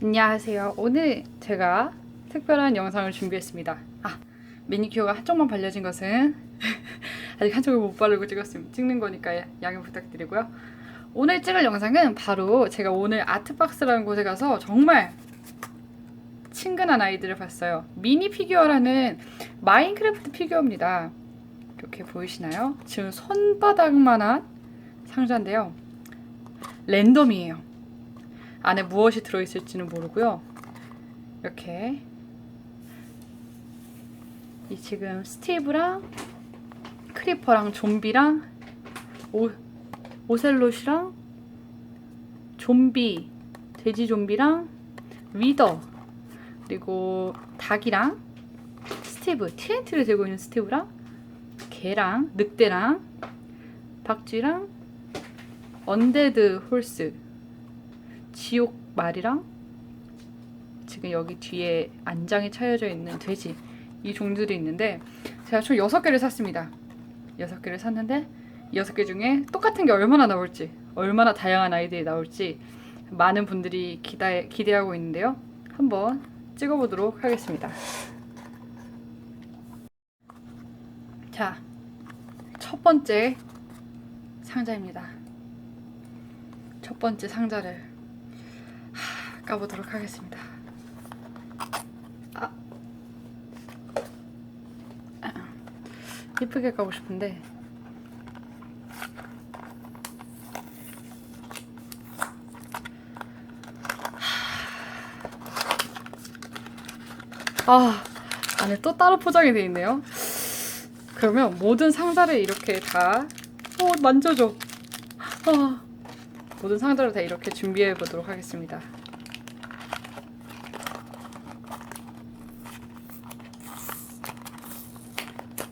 안녕하세요. 오늘 제가 특별한 영상을 준비했습니다. 아, 매니큐어가 한쪽만 발려진 것은 아직 한쪽을 못 바르고 찍었음, 찍는 거니까 양해 부탁드리고요. 오늘 찍을 영상은 바로 제가 오늘 아트박스라는 곳에 가서 정말 친근한 아이들을 봤어요. 미니 피규어라는 마인크래프트 피규어입니다. 이렇게 보이시나요? 지금 손바닥만한 상자인데요. 랜덤이에요. 안에 무엇이 들어있을지는 모르고요. 이렇게 이 지금 스티브랑 크리퍼랑 좀비랑 오, 오셀롯이랑 좀비 돼지 좀비랑 위더 그리고 닭이랑 스티브 TNT를 들고 있는 스티브랑 개랑 늑대랑 박쥐랑 언데드 홀스 지옥 말이랑 지금 여기 뒤에 안장이 차여져 있는 돼지 이 종들이 있는데 제가 총 6개를 샀습니다. 6개를 샀는데 6개 중에 똑같은 게 얼마나 나올지 얼마나 다양한 아이들이 나올지 많은 분들이 기대, 기대하고 있는데요. 한번 찍어보도록 하겠습니다. 자, 첫 번째 상자입니다. 첫 번째 상자를 하, 까보도록 하겠습니다. 아. 아, 예쁘게 까고 싶은데 아 안에 또 따로 포장이 돼 있네요. 그러면 모든 상자를 이렇게 다 어, 만져줘. 아, 모든 상자를 다 이렇게 준비해 보도록 하겠습니다.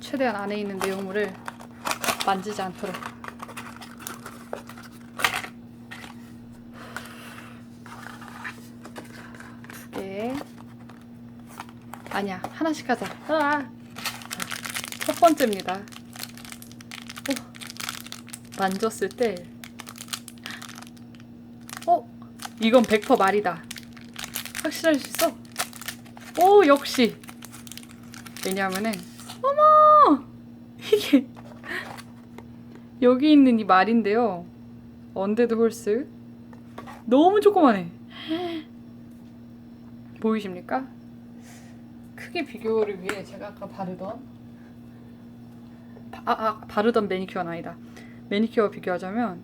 최대한 안에 있는 내용물을 만지지 않도록. 두 개. 아니야, 하나씩 하자. 아! 첫 번째입니다. 어, 만졌을 때, 어, 이건 100% 말이다. 확실할 수 있어? 오, 역시. 왜냐하면은, 어머! 이게, 여기 있는 이 말인데요. 언데드 홀스. 너무 조그만해. 보이십니까? 크기 비교를 위해 제가 아까 바르던 바, 아, 아, 바르던 매니큐어는 아니다. 매니큐어 비교하자면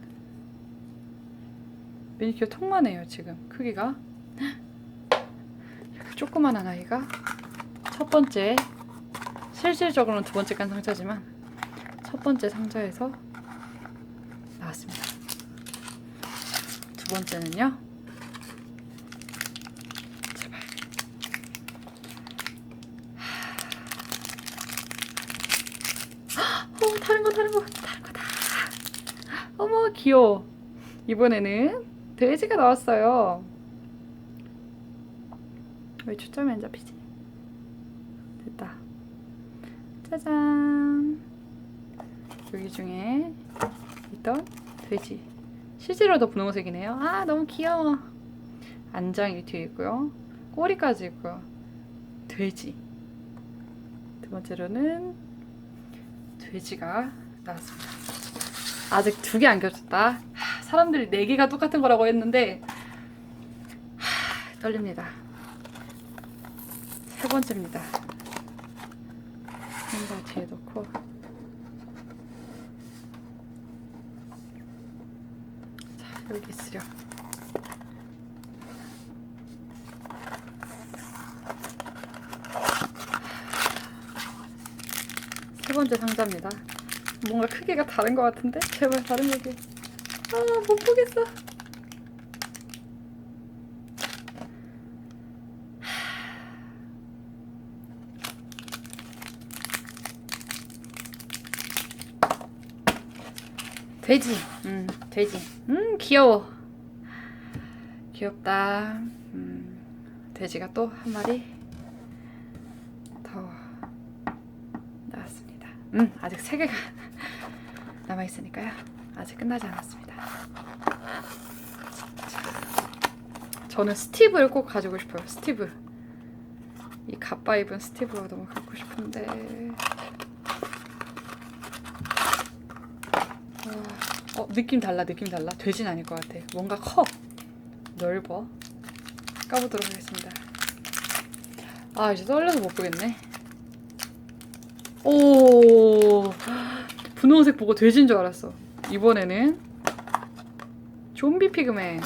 매니큐어 통만 해요 지금 크기가 조그만한 아이가 첫 번째 실질적으로는 두 번째 간 상자지만 첫 번째 상자에서 나왔습니다. 두 번째는요. 제발. 어, 다른 거, 다른 거, 다른 거다. 어머, 귀여워. 이번에는 돼지가 나왔어요. 왜 초점이 안 잡히지? 됐다. 짜잔. 여기 중에 있던 돼지. 실제로도 분홍색이네요. 아, 너무 귀여워. 안장이 뒤에 있고요. 꼬리까지 있고요. 돼지. 두 번째로는 돼지가 나왔습니다. 아직 두 개 안 겹쳤다. 하, 사람들이 네 개가 똑같은 거라고 했는데 하, 떨립니다. 세 번째입니다. 한발 뒤에 놓고 자 여기 있으려. 세 번째 상자입니다. 뭔가 크기가 다른 것 같은데? 제발 다른 거기. 아, 못 보겠어. 돼지. 음, 돼지. 음, 귀여워. 귀엽다. 음, 돼지가 또 한 마리 더 나왔습니다. 음, 아직 세 개가 남아 있으니까요. 아직 끝나지 않았습니다. 자, 저는 스티브를 꼭 가지고 싶어요. 스티브. 이 가빠 입은 스티브가 너무 갖고 싶은데. 와, 어 느낌 달라 느낌 달라. 돼진 아닐 것 같아. 뭔가 커. 넓어. 까보도록 하겠습니다. 아 이제 떨려서 못 보겠네. 오 분홍색 보고 돼지인 줄 알았어. 이번에는 좀비 피그맨.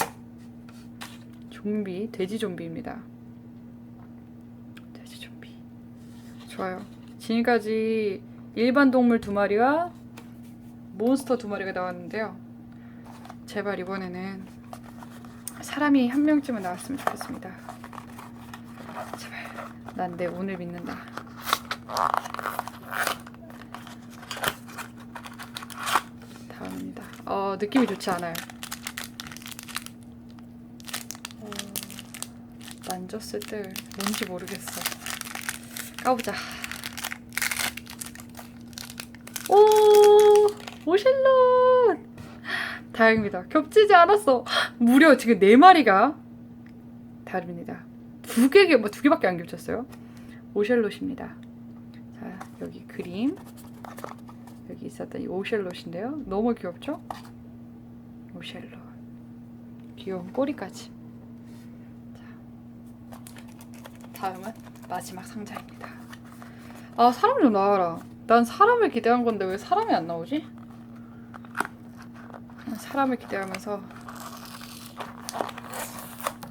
좀비 돼지 좀비입니다. 돼지 좀비. 좋아요. 지금까지 일반 동물 두 마리와 몬스터 두 마리가 나왔는데요. 제발 이번에는 사람이 한 명쯤은 나왔으면 좋겠습니다. 제발. 난 내 운을 믿는다. 다음입니다. 어, 느낌이 좋지 않아요. 어, 만졌을 때 뭔지 모르겠어. 까보자. 오! 오실롯! 다행입니다. 겹치지 않았어. 무려 지금 네 마리가 다릅니다. 두 개, 뭐 두 개밖에 안 겹쳤어요. 오셀롯입니다. 자, 여기 그림. 여기 있었던 이 오셀롯인데요. 너무 귀엽죠? 오셀롯. 귀여운 꼬리까지. 자, 다음은 마지막 상자입니다. 아, 사람 좀 나와라. 난 사람을 기대한 건데 왜 사람이 안 나오지? 사람을 기대하면서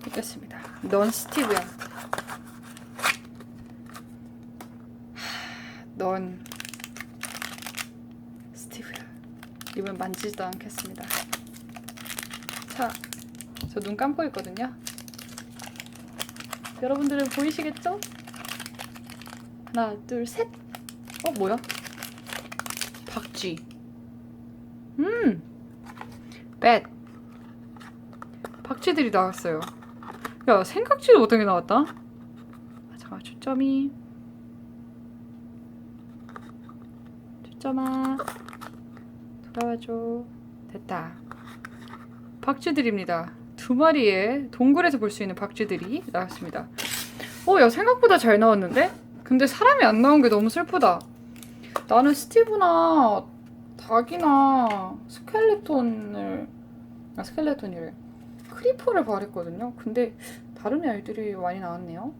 이겼습니다. 넌 스티브야. 하, 넌 스티브야. 이번 만지지도 않겠습니다. 자, 저 눈 감고 있거든요. 여러분들은 보이시겠죠? 하나, 둘, 셋. 어, 뭐야? 박쥐. 음, 뱃. 박쥐들이 나왔어요. 야, 생각지도 못한 게 나왔다. 아, 잠깐 초점이. 초점아. 돌아와줘. 됐다. 박쥐들입니다. 두 마리의 동굴에서 볼 수 있는 박쥐들이 나왔습니다. 어, 야, 생각보다 잘 나왔는데? 근데 사람이 안 나온 게 너무 슬프다. 나는 스티브나 닭이나 스켈레톤을 아 스켈레톤이래 크리퍼를 바랬거든요. 근데 다른 애들이 많이 나왔네요.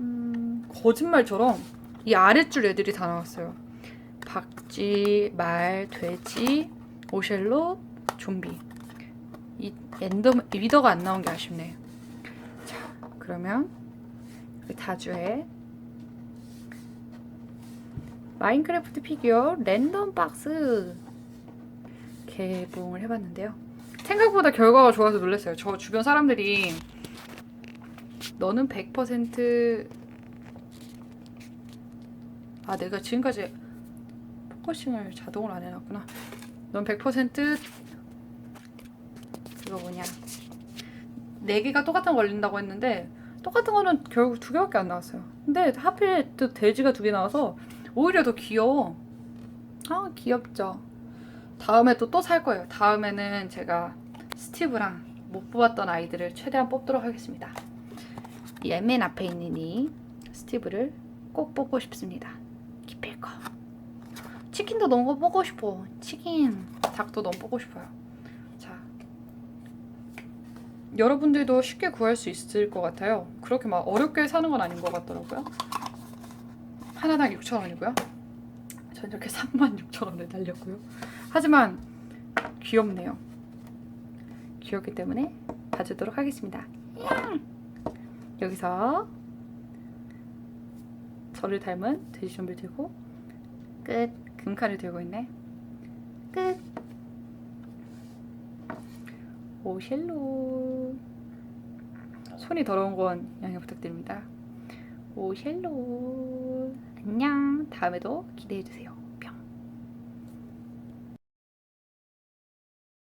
음, 거짓말처럼 이 아랫줄 애들이 다 나왔어요. 박쥐, 말, 돼지, 오셀롯, 좀비. 이 엔더 리더가 안 나온 게 아쉽네. 자, 그러면 그 다주에 마인크래프트 피규어 랜덤 박스 개봉을 해봤는데요. 생각보다 결과가 좋아서 놀랐어요. 저 주변 사람들이 너는 100% 아, 내가 지금까지 포커싱을 자동으로 안 해놨구나. 넌 100% 그거 뭐냐. 네 개가 똑같은 거 걸린다고 했는데 똑같은 거는 결국 두 개밖에 안 나왔어요. 근데 하필 또 돼지가 두 개 나와서 오히려 더 귀여워. 아, 귀엽죠. 다음에 또 또 살 거예요. 다음에는 제가 스티브랑 못 뽑았던 아이들을 최대한 뽑도록 하겠습니다. 이맨 앞에 있는 이 스티브를 꼭 뽑고 싶습니다. 기필 거. 치킨도 너무 뽑고 싶어. 치킨, 닭도 너무 뽑고 싶어요. 자, 여러분들도 쉽게 구할 수 있을 것 같아요. 그렇게 막 어렵게 사는 건 아닌 것 같더라고요. 하나당 6,000원이고요. 전 이렇게 36,000원을 달렸고요. 하지만 귀엽네요. 귀엽기 때문에 봐주도록 하겠습니다. 여기서 저를 닮은 돼지 좀비 들고 끝 금칼을 들고 있네. 끝 오셀로 손이 더러운 건 양해 부탁드립니다. 오셀로 안녕 다음에도 기대해 주세요.